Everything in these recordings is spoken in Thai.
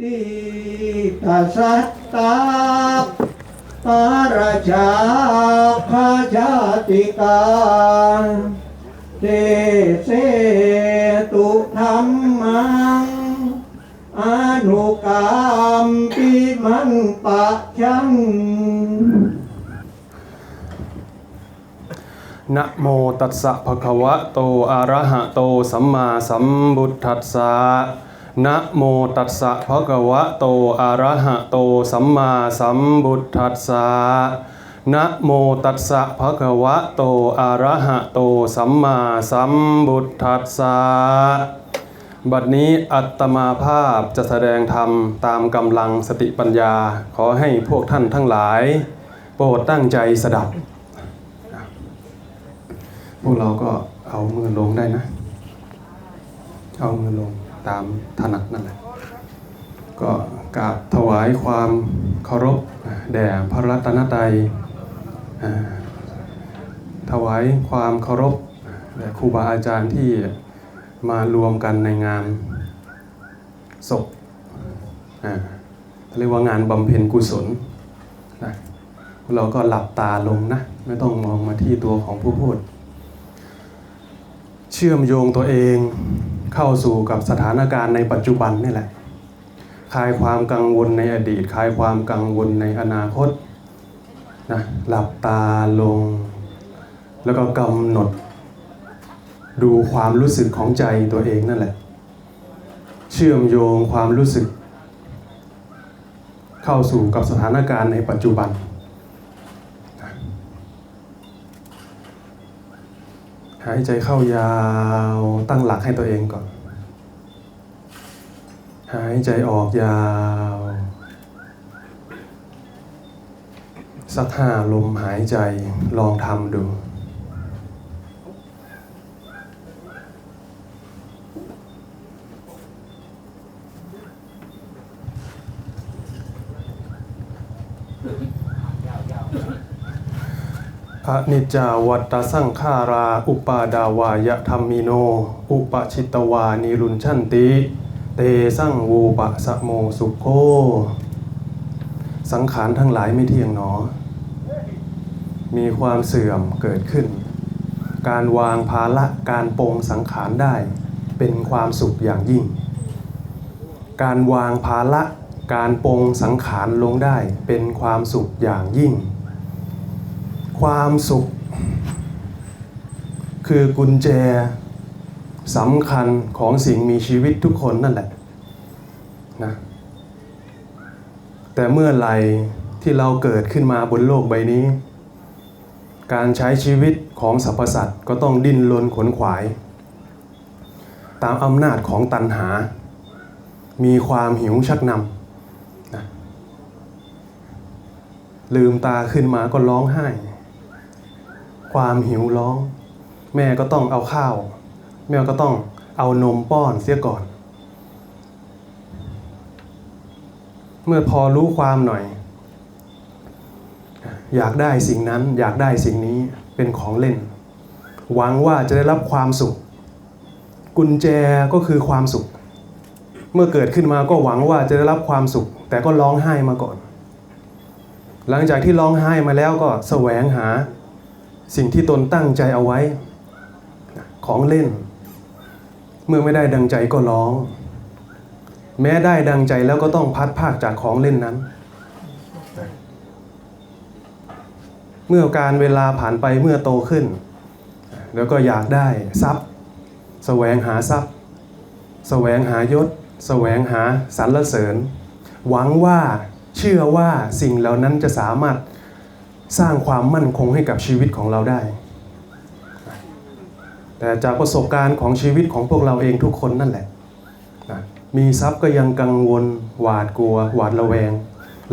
ติตาสัตตาปาราชาคาชาติกาเตเสตุธรรมังอนุกรรมปิมันปะชังนะโมตัสสะภะคะวะโตอะระหะโตสัมมาสัมพุทธัสสะ นะโมตัสสะภะคะวะโตอะระหะโตสัมมาสัมพุทธัสสะนะโมตัสสะภะคะวะโตอะระหะโตสัมมาสัมพุทธัสสะบัดนี้อัตมาภาพจะแสดงธรรมตามกำลังสติปัญญา ขอให้พวกท่านทั้งหลาย โปรดตั้งใจสดับ พวกเราก็เอามือลงได้นะ เอามือลง ตามถนัดนั่นแหละก็กราบถวายความเคารพแด่พระรัตนตรัยถวายความเคารพแด่ครูบาอาจารย์ที่มารวมกันในงานศพอ่าเรียกว่างานบำเพ็ญกุศลนะเราก็หลับตาลงนะ ไม่ต้องมองมาที่ตัวของผู้พูด เชื่อมโยงตัวเอง เข้าสู่กับสถานการณ์ในปัจจุบันนี่แหละคลายความกังวลในอดีตคลายความกังวลในอนาคตนะหลับตาลง แล้วก็กำหนด ดูความรู้สึกของใจตัวเองนั่นแหละ เชื่อมโยงความรู้สึก เข้าสู่กับสถานการณ์ในปัจจุบัน หายใจเข้ายาวตั้งหลักให้ตัวเองก่อน หายใจออกยาว สักห้าลมหายใจลองทำดู อนิจจาวัตตสังขารา อุปาดาวายธรรมิโน อุปชิตวานิรุนชันติ เตสังวูปะสะโมสุโค สังขารทั้งหลายไม่เที่ยงหนอ มีความเสื่อมเกิดขึ้น การวางภาระการปรงสังขารได้เป็นความสุขอย่างยิ่ง การวางภาระการปรงสังขารลงได้เป็นความสุขอย่างยิ่ง ความสุข คือกุญแจสำคัญของสิ่งมีชีวิตทุกคนนั่นแหละนะแต่เมื่อไหรที่เราเกิดขึ้นมาบนโลกใบนี้ การใช้ชีวิตของสรรพสัตว์ก็ต้องดิ้นรนขนขวาย ตามอำนาจของตัณหา มีความหิวชักนำนะลืมตาขึ้นมาก็ร้องไห้ ความหิวร้อง แม่ก็ต้องเอาข้าว แม่ก็ต้องเอานมป้อนเสียก่อน เมื่อพอรู้ความหน่อย อยากได้สิ่งนั้นอยากได้สิ่งนี้เป็นของเล่น หวังว่าจะได้รับความสุข กุญแจก็คือความสุข เมื่อเกิดขึ้นมาก็หวังว่าจะได้รับความสุข แต่ก็ร้องไห้มาก่อน หลังจากที่ร้องไห้มาแล้วก็แสวงหา สิ่งที่ตนตั้งใจเอาไว้ ของเล่น เมื่อไม่ได้ดังใจก็ร้อง แม้ได้ดังใจแล้วก็ต้องพัดภาคจากของเล่นนั้น เมื่อการเวลาผ่านไปเมื่อโตขึ้น แล้วก็อยากได้ทรัพย์แสวงหาทรัพย์แสวงหายศแสวงหาสรรเสริญ หวังว่าเชื่อว่าสิ่งเหล่านั้นจะสามารถ สร้างความมั่นคงให้กับชีวิตของเราได้ แต่จากประสบการณ์ของชีวิตของพวกเราเองทุกคนนั่นแหละนะมีทรัพย์ก็ยังกังวล หวาดกลัว หวาดระแวง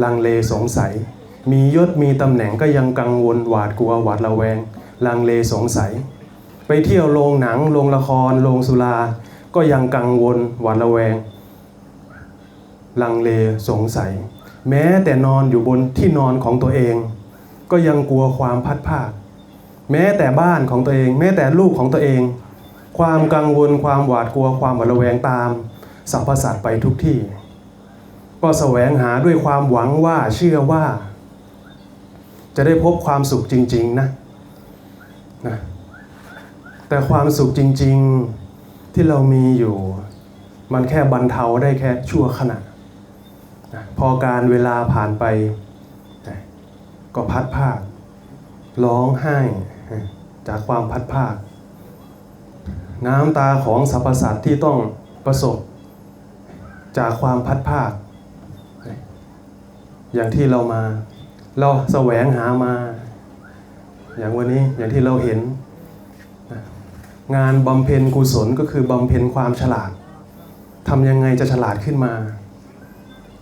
ลังเลสงสัย มียศมีตำแหน่งก็ยังกังวล หวาดกลัว หวาดระแวง ลังเลสงสัย ไปเที่ยวโรงหนังโรงละครโรงสุราก็ยังกังวล หวาดระแวง ลังเลสงสัย แม้แต่นอนอยู่บนที่นอนของตัวเอง ก็ยังกลัวความพัดภาคแม้แต่บ้านของตัวเอง แม้แต่ลูกของตัวเอง ความกังวลความหวาดกลัวความหวาดระแวงตามสรรพสัตว์ไปทุกที่ ก็แสวงหาด้วยความหวังว่าเชื่อว่า จะได้พบความสุขจริง ๆนะนะแต่ความสุขจริง ๆที่เรามีอยู่ มันแค่บรรเทาได้แค่ชั่วขณะนะพอการเวลาผ่านไป ก็พัดภาค ร้องไห้จากความพัดภาค น้ำตาของสรรพสัตว์ที่ต้องประสบจากความพัดภาค อย่างที่เรามา เราแสวงหามา อย่างวันนี้อย่างที่เราเห็น งานบำเพ็ญกุศลก็คือบำเพ็ญความฉลาดทำยังไงจะฉลาดขึ้นมา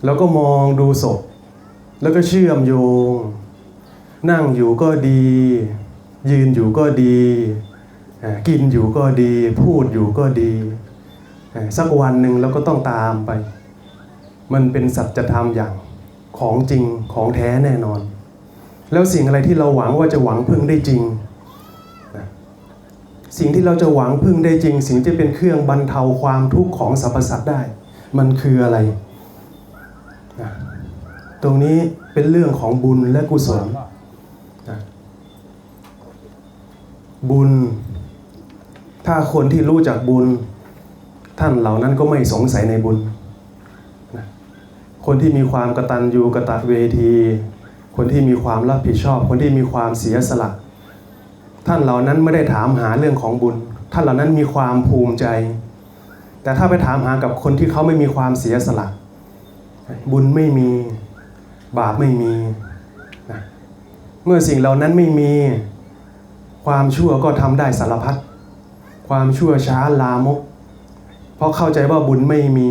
แล้วก็มองดูศพ แล้วก็เชื่อมโยง นั่งอยู่ก็ดี ยืนอยู่ก็ดี กินอยู่ก็ดี พูดอยู่ก็ดี สักวันหนึ่งเราก็ต้องตามไป มันเป็นสัจธรรมอย่างของจริงของแท้แน่นอน แล้วสิ่งอะไรที่เราหวังว่าจะหวังพึ่งได้จริง สิ่งที่เราจะหวังพึ่งได้จริง สิ่งที่เป็นเครื่องบรรเทาความทุกข์ของสรรพสัตว์ได้ มันคืออะไร ตรงนี้เป็นเรื่องของบุญและกุศลนะ บุญ ถ้าคนที่รู้จักบุญ ท่านเหล่านั้นก็ไม่สงสัยในบุญคนที่มีความกระตัญญูกระตเวที คนที่มีความรับผิดชอบ คนที่มีความเสียสละ ท่านเหล่านั้นไม่ได้ถามหาเรื่องของบุญ ท่านเหล่านั้นมีความภูมิใจ แต่ถ้าไปถามหากับคนที่เขาไม่มีความเสียสละ บุญไม่มีบาปไม่มีนะเมื่อสิ่งเหล่านั้นไม่มี ความชั่วก็ทำได้สารพัดความชั่วช้าลามก เพราะเข้าใจว่าบุญไม่มี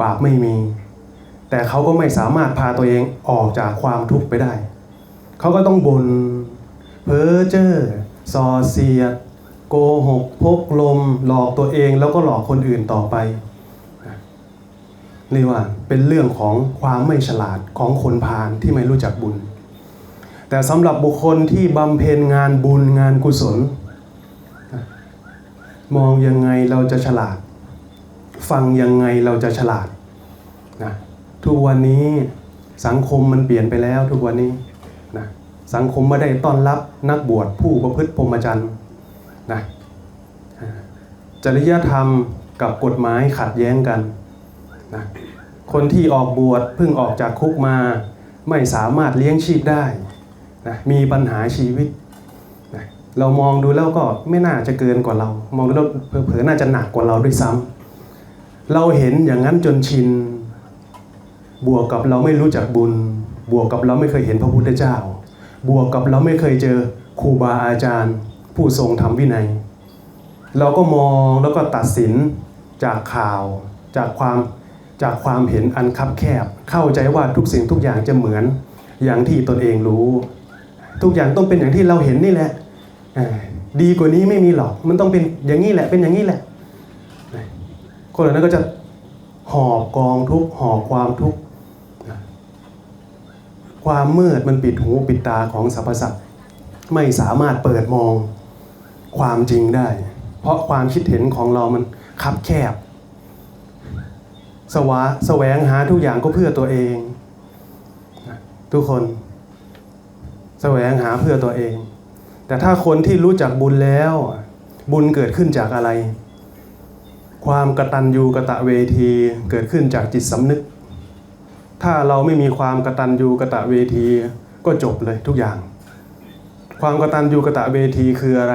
บาปไม่มี แต่เขาก็ไม่สามารถพาตัวเองออกจากความทุกข์ไปได้ เขาก็ต้องบน่นเพ้อเจ้อซอเสียดโกหกพกลม หลอกตัวเองแล้วก็หลอกคนอื่นต่อไปเรียกว่าเป็นเรื่องของความไม่ฉลาดของคนพาลที่ไม่รู้จักบุญ แต่สำหรับบุคคลที่บำเพ็ญงานบุญงานกุศล มองยังไงเราจะฉลาด ฟังยังไงเราจะฉลาดนะทุกวันนี้สังคมมันเปลี่ยนไปแล้วทุกวันนี้นะสังคมไม่ได้ต้อนรับนักบวชผู้ประพฤติพรหมจรรย์นะจริยธรรมกับกฎหมายขัดแย้งกันนะคนที่ออกบวชเพิ่งออกจากคุกมา ไม่สามารถเลี้ยงชีพได้ นะมีปัญหาชีวิตนะเรามองดูแล้วก็ไม่น่าจะเกินกว่าเรา มองดูแล้วเผลอๆน่าจะหนักกว่าเราด้วยซ้ำเราเห็นอย่างนั้นจนชิน บวกกับเราไม่รู้จักบุญ บวกกับเราไม่เคยเห็นพระพุทธเจ้า บวกกับเราไม่เคยเจอครูบาอาจารย์ ผู้ทรงธรรมวินัย เราก็มองแล้วก็ตัดสินจากข่าวจากความจากความเห็นอันคับแคบ เข้าใจว่าทุกสิ่งทุกอย่างจะเหมือนอย่างที่ตนเองรู้ ทุกอย่างต้องเป็นอย่างที่เราเห็นนี่แหละดีกว่านี้ไม่มีหรอกมันต้องเป็นอย่างนี้แหละเป็นอย่างนี้แหละ คนเหล่านั้นก็จะหอบกองทุกข์หอบความทุกความมืดมันปิดหูปิดตาของสรรพสัตว์ไม่สามารถเปิดมองความจริงได้ เพราะความคิดเห็นของเรามันคับแคบ สวะแสวงหาทุกอย่างก็เพื่อตัวเอง ทุกคน แสวงหาเพื่อตัวเอง แต่ถ้าคนที่รู้จักบุญแล้ว บุญเกิดขึ้นจากอะไร ความกระตัญญูกระตะเวทีเกิดขึ้นจากจิตสำนึก ถ้าเราไม่มีความกระตัญญูกระตะเวทีก็จบเลยทุกอย่าง ความกระตัญญูกระตะเวทีคืออะไร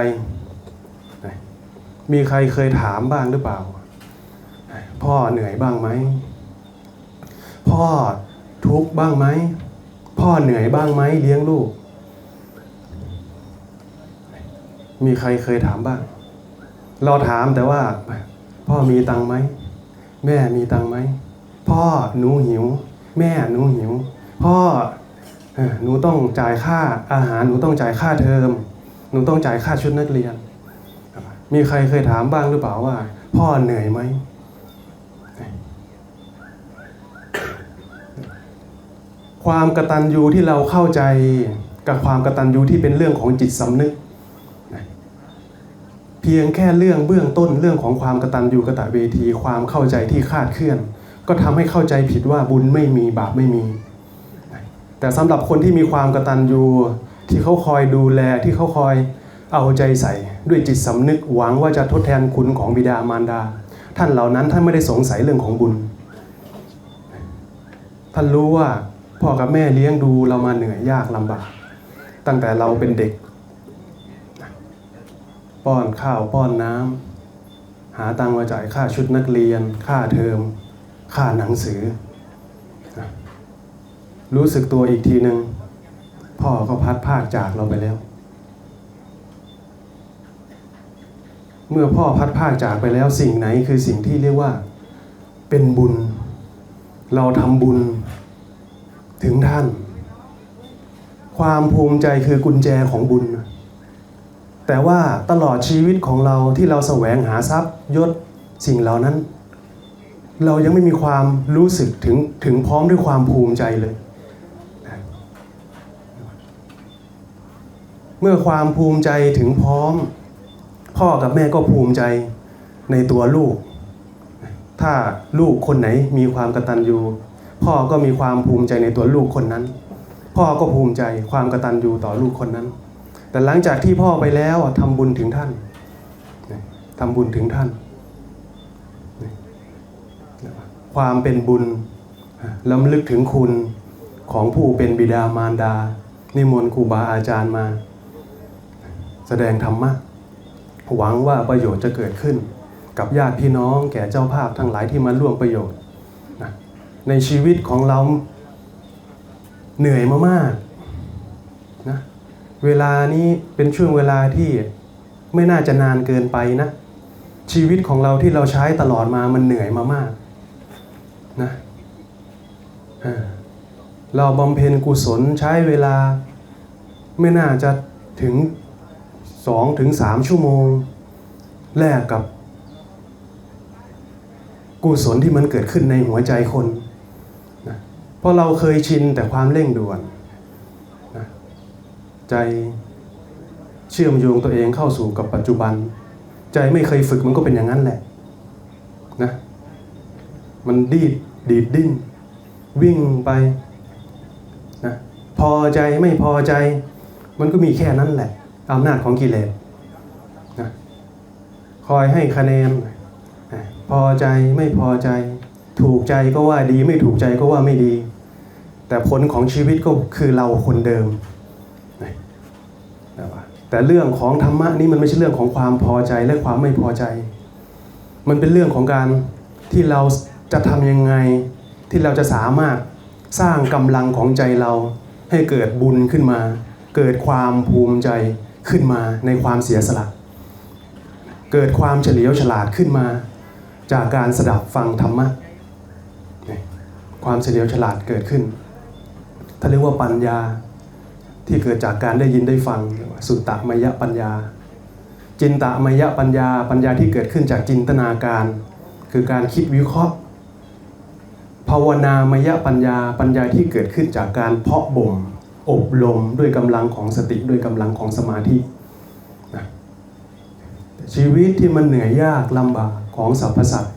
มีใครเคยถามบ้างหรือเปล่า พ่อเหนื่อยบ้างไหม พ่อทุกข์บ้างไหม พ่อเหนื่อยบ้างไหมเลี้ยงลูก มีใครเคยถามบ้าง เราถามแต่ว่า พ่อมีตังค์ไหม แม่มีตังค์ไหม พ่อหนูหิว แม่หนูหิว พ่อหนูต้องจ่ายค่าอาหารหนูต้องจ่ายค่าเทอม หนูต้องจ่ายค่าชุดนักเรียน มีใครเคยถามบ้างหรือเปล่าว่า พ่อเหนื่อยไหมความกระตัญญูที่เราเข้าใจกับความกระตัญญูที่เป็นเรื่องของจิตสำนึก พียงแค่เรื่องเบื้องต้นเรื่องของความกระตัญญูกระตะเวทีความเข้าใจที่คาดเคลื่อน ก็ทำให้เข้าใจผิดว่าบุญไม่มีบาปไม่มี แต่สำหรับคนที่มีความกระตัญญูที่เขาคอยดูแลที่เขาคอยเอาใจใส่ด้วยจิตสำนึกหวังว่าจะทดแทนคุณของบิดามารดา ท่านเหล่านั้นท่านไม่ได้สงสัยเรื่องของบุญ ท่านรู้ว่าพ่อกับแม่เลี้ยงดูเรามาเหนื่อยยากลำบาก ตั้งแต่เราเป็นเด็ก ป้อนข้าวป้อนน้ำหาตังมาจ่ายค่าชุดนักเรียน ค่าเทอม ค่าหนังสือ รู้สึกตัวอีกทีหนึ่งพ่อก็พัดภาคจากเราไปแล้ว เมื่อพ่อพัดภาคจากไปแล้วสิ่งไหนคือสิ่งที่เรียกว่า เป็นบุญ เราทำบุญถึงท่าน ความภูมิใจคือกุญแจของบุญ แต่ว่าตลอดชีวิตของเราที่เราแสวงหาทรัพย์ยศสิ่งเหล่านั้น เรายังไม่มีความรู้สึกถึงถึงพร้อมด้วยความภูมิใจเลย เมื่อความภูมิใจถึงพร้อม พ่อกับแม่ก็ภูมิใจในตัวลูก ถ้าลูกคนไหนมีความกตัญญูพ่อก็มีความภูมิใจในตัวลูกคนนั้น พ่อก็ภูมิใจความกตัญญูต่อลูกคนนั้น แต่หลังจากที่พ่อไปแล้วทำบุญถึงท่านทำบุญถึงท่าน ความเป็นบุญล้ำลึกถึงคุณของผู้เป็นบิดามารดา นิมนต์ครูบาอาจารย์มา แสดงธรรมะหวังว่าประโยชน์จะเกิดขึ้น กับญาติพี่น้องแก่เจ้าภาพทั้งหลายที่มาร่วมประโยชน์ ในชีวิตของเราเหนื่อยมามากนะ เวลานี้เป็นช่วงเวลาที่ไม่น่าจะนานเกินไปนะ ชีวิตของเราที่เราใช้ตลอดมามันเหนื่อยมามากนะเราบำเพ็ญกุศลใช้เวลาไม่น่าจะถึงสองถึงสามชั่วโมง แลกกับ กุศลที่มันเกิดขึ้นในหัวใจคนนะเพราะเราเคยชินแต่ความเร่งด่วน ใจเชื่อมโยงตัวเองเข้าสู่กับปัจจุบัน ใจไม่เคยฝึกมันก็เป็นอย่างนั้นแหละนะมันดีดดีดดิ้น วิ่งไปนะพอใจไม่พอใจ มันก็มีแค่นั้นแหละอำนาจของกิเลสนะคอยให้คะแนนนะพอใจไม่พอใจ ถูกใจก็ว่าดีไม่ถูกใจก็ว่าไม่ดี แต่ผลของชีวิตก็คือเราคนเดิม แต่เรื่องของธรรมะนี่มันไม่ใช่เรื่องของความพอใจและความไม่พอใจ มันเป็นเรื่องของการที่เราจะทำยังไงที่เราจะสามารถสร้างกำลังของใจเราให้เกิดบุญขึ้นมา เกิดความภูมิใจขึ้นมาในความเสียสละ เกิดความเฉลียวฉลาดขึ้นมา จากการสดับฟังธรรมะความเฉลียวฉลาดเกิดขึ้นท่าเรียกว่าปัญญาที่เกิดจากการได้ยินได้ฟัง สุตตมยปัญญา จินตมยปัญญา ปัญญาที่เกิดขึ้นจากจินตนาการ คือการคิดวิเคราะห์ ภาวนามยปัญญา ปัญญาที่เกิดขึ้นจากการเพาะบ่มอบรมด้วยกำลังของสติด้วยกำลังของสมาธิชีวิตที่มันเหนื่อยยากลำบากของสรรพสัตว์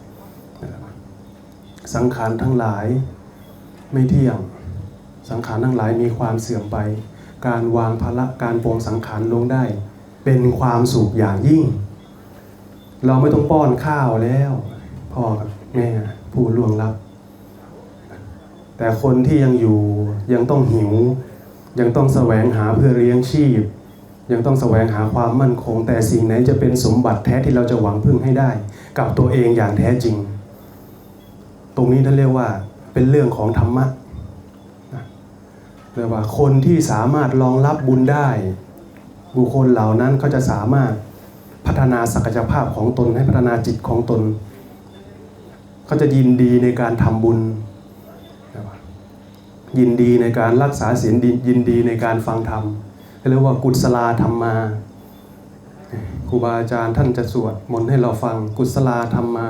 สังขารทั้งหลายไม่เที่ยง สังขารทั้งหลายมีความเสื่อมไป การวางภาระการปรงสังขารลงได้ เป็นความสุขอย่างยิ่ง เราไม่ต้องป้อนข้าวแล้วพ่อกับแม่ผู้ล่วงลับ แต่คนที่ยังอยู่ยังต้องหิว ยังต้องแสวงหาเพื่อเลี้ยงชีพ ยังต้องแสวงหาความมั่นคง แต่สิ่งไหนจะเป็นสมบัติแท้ที่เราจะหวังพึ่งให้ได้ กับตัวเองอย่างแท้จริง ตรงนี้ท่านเรียกว่าเป็นเรื่องของธรรมะนะ เรียกว่าคนที่สามารถรองรับบุญได้ บุคคลเหล่านั้นเขาจะสามารถพัฒนาศักยภาพของตนให้พัฒนาจิตของตนเขาจะยินดีในการทำบุญ ยินดีในการรักษาศีลยินดีในการฟังธรรมเรียกว่ากุศลาธรรมาครูบาอาจารย์ท่านจะสวดมนต์ให้เราฟังกุศลาธรรมา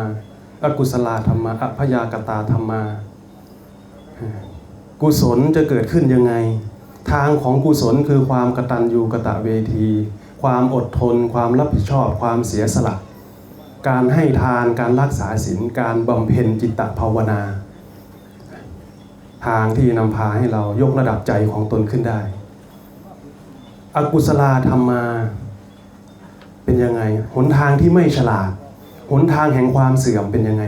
อกุศลาธรรมาอพยากตาธรรมา กุศลจะเกิดขึ้นยังไง ทางของกุศลคือความกตัญญูกะตะเวที ความอดทน ความรับผิดชอบ ความเสียสละ การให้ทานการรักษาศีลการบำเพ็ญจิตตภาวนา ทางที่นำพาให้เรายกระดับใจของตนขึ้นได้ อกุศลธรรมมาเป็นยังไง หนทางที่ไม่ฉลาด หนทางแห่งความเสื่อมเป็นยังไง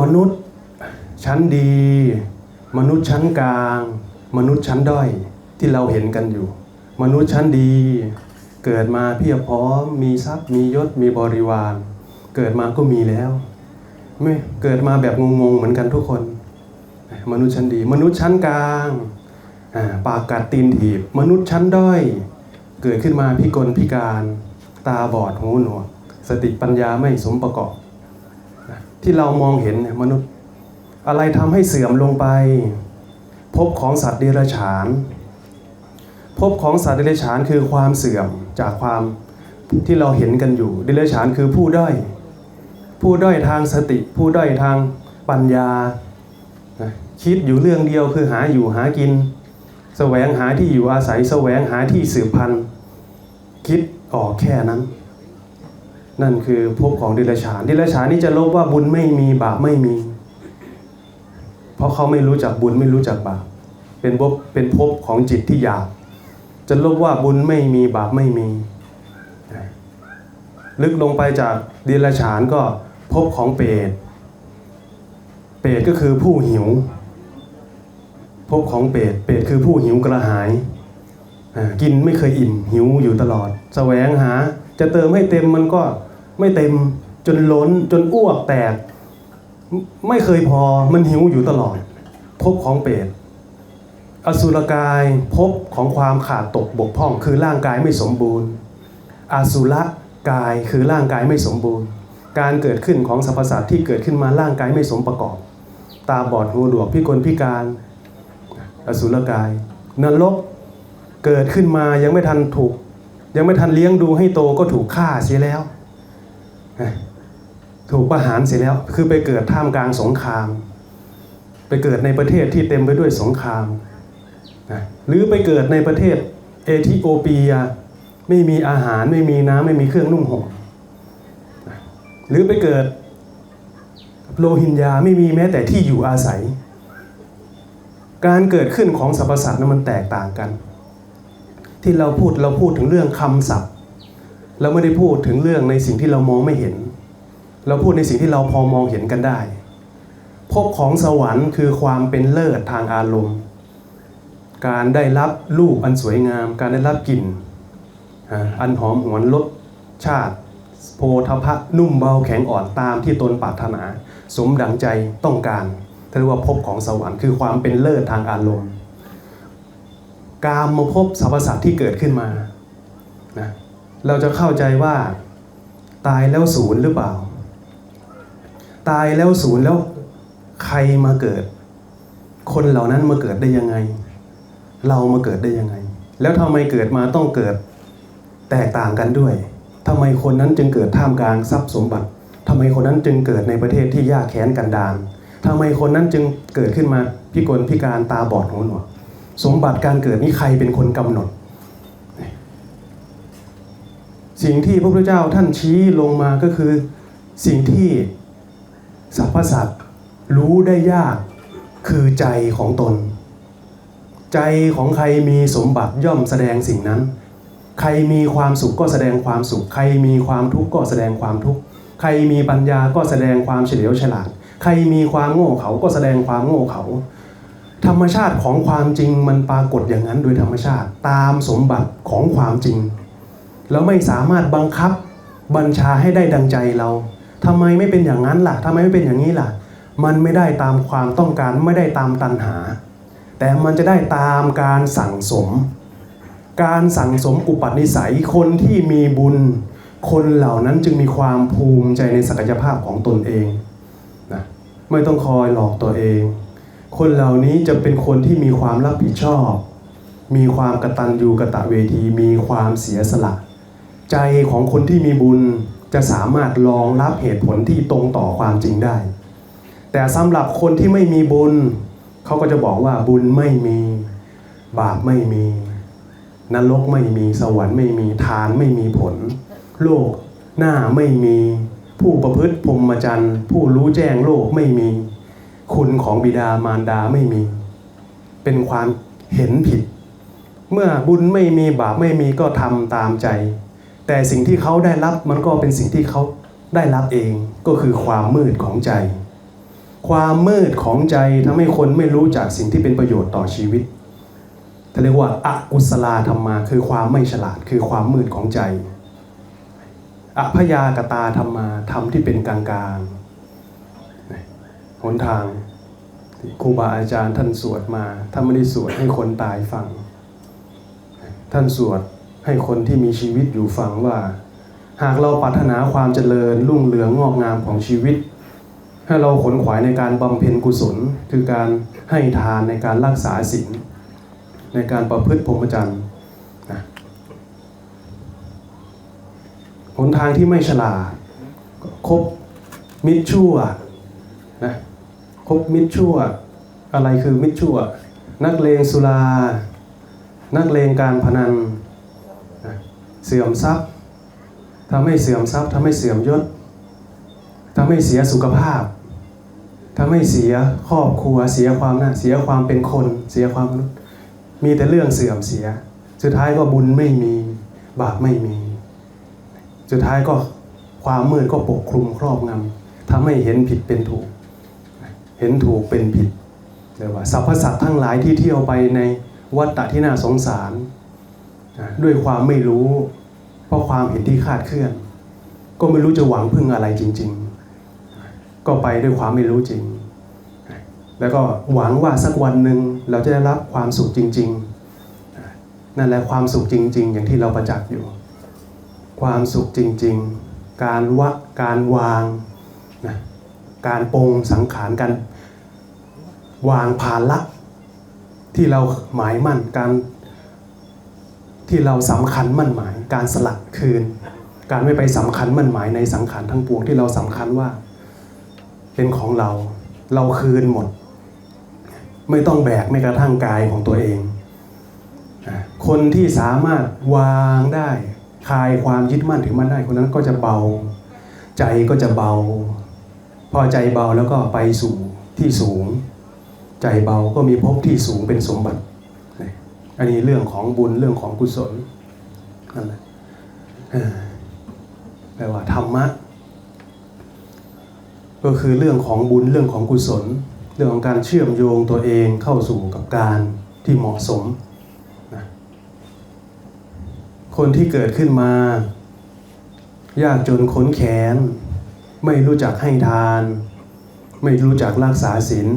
มนุษย์ชั้นดี มนุษย์ชั้นกลาง มนุษย์ชั้นด้อยที่เราเห็นกันอยู่ มนุษย์ชั้นดี เกิดมาเพียบพร้อม มีทรัพย์ มียศมีบริวาร เกิดมาก็มีแล้วไม่เกิดมาแบบงงๆเหมือนกันทุกคน มนุษย์ชั้นดี มนุษย์ชั้นกลางปากกัดตีนถีบ มนุษย์ชั้นด้อย เกิดขึ้นมาพิกลพิการ ตาบอดหูหนวก สติปัญญาไม่สมประกอบที่เรามองเห็นมนุษย์ อะไรทำให้เสื่อมลงไป พบของสัตว์เดรัจฉาน พบของสัตว์เดรัจฉานคือความเสื่อมจากความที่เราเห็นกันอยู่ เดรัจฉานคือผู้ด้อย ผู้ด้อยทางสติ ผู้ด้อยทางปัญญา คิดอยู่เรื่องเดียวคือหาอยู่หากิน แสวงหาที่อยู่อาศัย แสวงหาที่สืบพันธุ์ คิดออกแค่นั้น นั่นคือภพของเดรัจฉาน เดรัจฉานนี่จะลบว่าบุญไม่มีบาปไม่มี ราะเขาไม่รู้จักบุญไม่รู้จักบาปเป็นภพเป็นภพของจิตที่หยาบจะลบว่าบุญไม่มีบาปไม่มี ลึกลงไปจากเดรัจฉานก็ภพของเปรตเปรตก็คือผู้หิวภพของเปรตเปรตคือผู้หิวกระหายกินไม่เคยอิ่มหิวอยู่ตลอดแสวงหา จะเติมให้เต็มมันก็ไม่เต็มจนล้นจนอ้วกแตก ไม่เคยพอมันหิวอยู่ตลอดภพของเปรตอสุรกายภพของความขาดตกบกพร่อง คือร่างกายไม่สมบูรณ์อสุรกายคือร่างกายไม่สมบูรณ์ การเกิดขึ้นของสรรพสัตว์ที่เกิดขึ้นมาร่างกายไม่สมประกอบ ตาบอดหูหนวกพิกลพิการ อสุรกาย นรกเกิดขึ้นมายังไม่ทันถูก ยังไม่ทันเลี้ยงดูให้โตก็ถูกฆ่าเสียแล้ว ถูกประหารเสียแล้ว คือไปเกิดท่ามกลางสงคราม ไปเกิดในประเทศที่เต็มไปด้วยสงครามนะหรือไปเกิดในประเทศเอธิโอเปีย ไม่มีอาหารไม่มีน้ำไม่มีเครื่องนุ่งห่มนะหรือไปเกิดโลหินยาไม่มีแม้แต่ที่อยู่อาศัย การเกิดขึ้นของสรรพสัตว์นั้นมันแตกต่างกัน ที่เราพูดเราพูดถึงเรื่องคำศัพท์ เราไม่ได้พูดถึงเรื่องในสิ่งที่เรามองไม่เห็น เราพูดในสิ่งที่เราพอมองเห็นกันได้ภพของสวรรค์คือความเป็นเลิศทางอารมณ์ การได้รับรูปอันสวยงาม การได้รับกลิ่น อันหอมหวนรสชาติ โพธพะนุ่มเบาแข็งอ่อนตามที่ตนปรารถนา สมดังใจต้องการเรียกว่าภพของสวรรค์คือความเป็นเลิศทางอารมณ์ กามมาพบสรรพสัตว์ที่เกิดขึ้นมานะเราจะเข้าใจว่าตายแล้วศูนย์หรือเปล่า ตายแล้วศูนย์แล้วใครมาเกิด คนเหล่านั้นมาเกิดได้ยังไง เรามาเกิดได้ยังไง แล้วทำไมเกิดมาต้องเกิดแตกต่างกันด้วยทำไมคนนั้นจึงเกิดท่ามกลางทรัพย์สมบัติทำไมคนนั้นจึงเกิดในประเทศที่ยากแค้นกันดารทำไมคนนั้นจึงเกิดขึ้นมาพิกลพิการตาบอดหูหนวกสมบัติการเกิดนี้ใครเป็นคนกำหนด สิ่งที่พระพุทธเจ้าท่านชี้ลงมาก็คือสิ่งที่ สรรพสัตว์รู้ได้ยากคือใจของตน ใจของใครมีสมบัติย่อมแสดงสิ่งนั้น ใครมีความสุขก็แสดงความสุข ใครมีความทุกข์ก็แสดงความทุกข์ ใครมีปัญญาก็แสดงความเฉลียวฉลาด ใครมีความโง่เขาก็แสดงความโง่เขา ธรรมชาติของความจริงมันปรากฏอย่างนั้นโดยธรรมชาติตามสมบัติของความจริง แล้วไม่สามารถบังคับบัญชาให้ได้ดังใจเรา ทำไมไม่เป็นอย่างนั้นล่ะทำไมไม่เป็นอย่างนี้ล่ะ มันไม่ได้ตามความต้องการไม่ได้ตามตัณหา แต่มันจะได้ตามการสั่งสม การสั่งสมอุปนิสัยคนที่มีบุญ คนเหล่านั้นจึงมีความภูมิใจในศักยภาพของตนเองนะไม่ต้องคอยหลอกตัวเอง คนเหล่านี้จะเป็นคนที่มีความรับผิดชอบ มีความกระตัญญูกระตะเวที มีความเสียสละ ใจของคนที่มีบุญ จะสามารถรองรับเหตุผลที่ตรงต่อความจริงได้ แต่สำหรับคนที่ไม่มีบุญ เขาก็จะบอกว่าบุญไม่มี บาปไม่มี นรกไม่มีสวรรค์ไม่มีทานไม่มีผล โลกหน้าไม่มี ผู้ประพฤติพรหมจรรย์ ผู้รู้แจ้งโลกไม่มี คุณของบิดามารดาไม่มี เป็นความเห็นผิด เมื่อบุญไม่มีบาปไม่มีก็ทำตามใจ แต่สิ่งที่เขาได้รับมันก็เป็นสิ่งที่เขาได้รับเองก็คือความมืดของใจ ความมืดของใจทำให้คนไม่รู้จักสิ่งที่เป็นประโยชน์ต่อชีวิตเขาเรียกว่าอากุศลธรรมา คือความไม่ฉลาดคือความมืดของใจอพยากตาธรรมาธรรมที่เป็นกลางๆหนทางที่ครูบาอาจารย์ท่านสวดมาท่านไม่ได้สวดให้คนตายฟัง ท่านสวด ให้คนที่มีชีวิตอยู่ฟังว่า หากเราปรารถนาความเจริญรุ่งเรืองงอกงามของชีวิต ให้เราขนขวายในการบำเพ็ญกุศล คือการให้ทานในการรักษาศีลในการประพฤติพรหมจรรย์นะหนทางที่ไม่ฉลาดคบมิตรชั่วนะคบมิตรชั่ว อะไรคือมิตรชั่ว นักเลงสุรา นักเลงการพนัน เสื่อมทรัพย์ทำให้เสื่อมทรัพย์ทำให้เสื่อมยศทำให้เสียสุขภาพทำให้เสียครอบครัวเสียความน่าเสียความเป็นคน เสียความมนุษย์มีแต่เรื่องเสื่อมเสีย สุดท้ายก็บุญไม่มีบาปไม่มี สุดท้ายก็ความมืดก็ปกคลุมครอบงำทำให้เห็นผิดเป็นถูก เห็นถูกเป็นผิดเรียกว่าสรรพสัตว์ทั้งหลายที่เที่ยวไปในวัฏฏะที่น่าสงสาร ด้วยความไม่รู้ เพราะความเห็นที่คลาดเคลื่อน ก็ไม่รู้จะหวังพึ่งอะไรจริง ๆ ก็ไปด้วยความไม่รู้จริง แล้วก็หวังว่าสักวันหนึ่งเราจะได้รับความสุขจริง ๆ นั่นแหละความสุขจริง ๆ อย่างที่เราประจักษ์อยู่ ความสุขจริง ๆ การวะการวางนะการปรงสังขารการวางภาระที่เราหมายมั่นการ ที่เราสำคัญมั่นหมาย การสลัดคืน การไม่ไปสำคัญมั่นหมายในสังขารทั้งปวงที่เราสำคัญว่า เป็นของเรา เราคืนหมด ไม่ต้องแบกไม่กระทั่งกายของตัวเอง คนที่สามารถวางได้คลายความยึดมั่นถือมั่นได้คนนั้นก็จะเบา ใจก็จะเบา พอใจเบาแล้วก็ไปสู่ที่สูง ใจเบาก็มีภพที่สูงเป็นสมบัติ อันนี้เรื่องของบุญเรื่องของกุศลนั่นแหละแปลว่าธรรมะ ก็คือเรื่องของบุญเรื่องของกุศล เรื่องของการเชื่อมโยงตัวเองเข้าสู่กับการที่เหมาะสมนะคนที่เกิดขึ้นมา ยากจนขนแขน ไม่รู้จักให้ทาน ไม่รู้จักรักษาศีล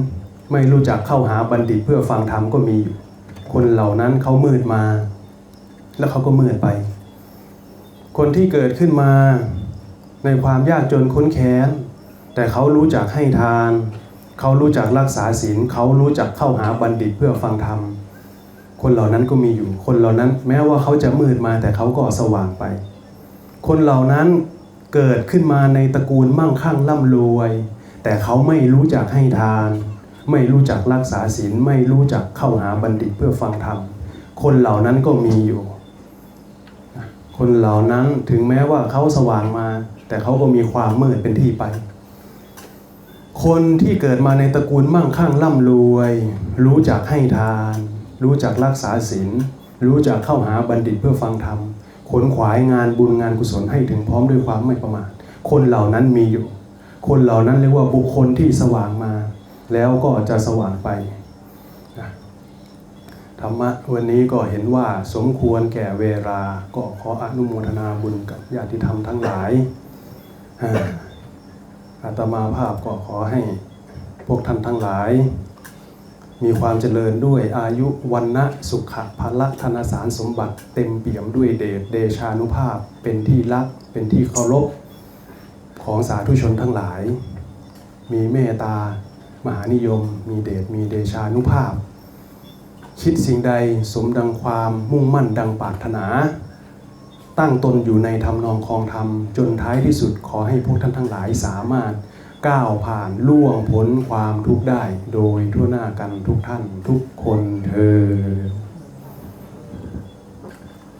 ไม่รู้จักเข้าหาบัณฑิตเพื่อฟังธรรมก็มีอยู่ คนเหล่านั้นเขามืดมา แล้วเขาก็มืดไป คนที่เกิดขึ้นมาในความยากจนค้นแค้น แต่เขารู้จักให้ทาน เขารู้จักรักษาศีลเขารู้จักเข้าหาบัณฑิตเพื่อฟังธรรมคนเหล่านั้นก็มีอยู่ คนเหล่านั้นแม้ว่าเขาจะมืดมาแต่เขาก็สว่างไป คนเหล่านั้นเกิดขึ้นมาในตระกูลมั่งคั่งร่ำรวย แต่เขาไม่รู้จักให้ทาน ไม่รู้จักรักษาศีลไม่รู้จักเข้าหาบัณฑิตเพื่อฟังธรรม คนเหล่านั้นก็มีอยู่ คนเหล่านั้นถึงแม้ว่าเขาสว่างมา แต่เขาก็มีความมืดเป็นที่ไป คนที่เกิดมาในตระกูลมั่งคั่งร่ำรวย รู้จักให้ทาน รู้จักรักษาศีลรู้จักเข้าหาบัณฑิตเพื่อฟังธรรมขนขวายงานบุญงานกุศลให้ถึงพร้อมด้วยความไม่ประมาทคนเหล่านั้นมีอยู่ คนเหล่านั้นเรียกว่าบุคคลที่สว่างมา แล้วก็จะสว่างไปนะธรรมะวันนี้ก็เห็นว่าสมควรแก่เวลา ก็ขออนุโมทนาบุญกับญาติธรรมทั้งหลายอาตมาภาพก็ขอให้พวกท่านทั้งหลาย มีความเจริญด้วยอายุวันนะสุขะพละธนสารสมบัติเต็มเปี่ยมด้วยเดชเดชานุภาพเป็นที่รักเป็นที่เคารพของสาธุชนทั้งหลาย มีเมตตา มหานิยม มีเดชมีเดชานุภาพ คิดสิ่งใดสมดังความมุ่งมั่นดังปรารถนา ตั้งตนอยู่ในธรรมนองคองธรรม จนท้ายที่สุดขอให้พวกท่านทั้งหลายสามารถก้าวผ่านล่วงพ้นความทุกข์ได้ โดยทั่วหน้ากันทุกท่านทุกคนเธอ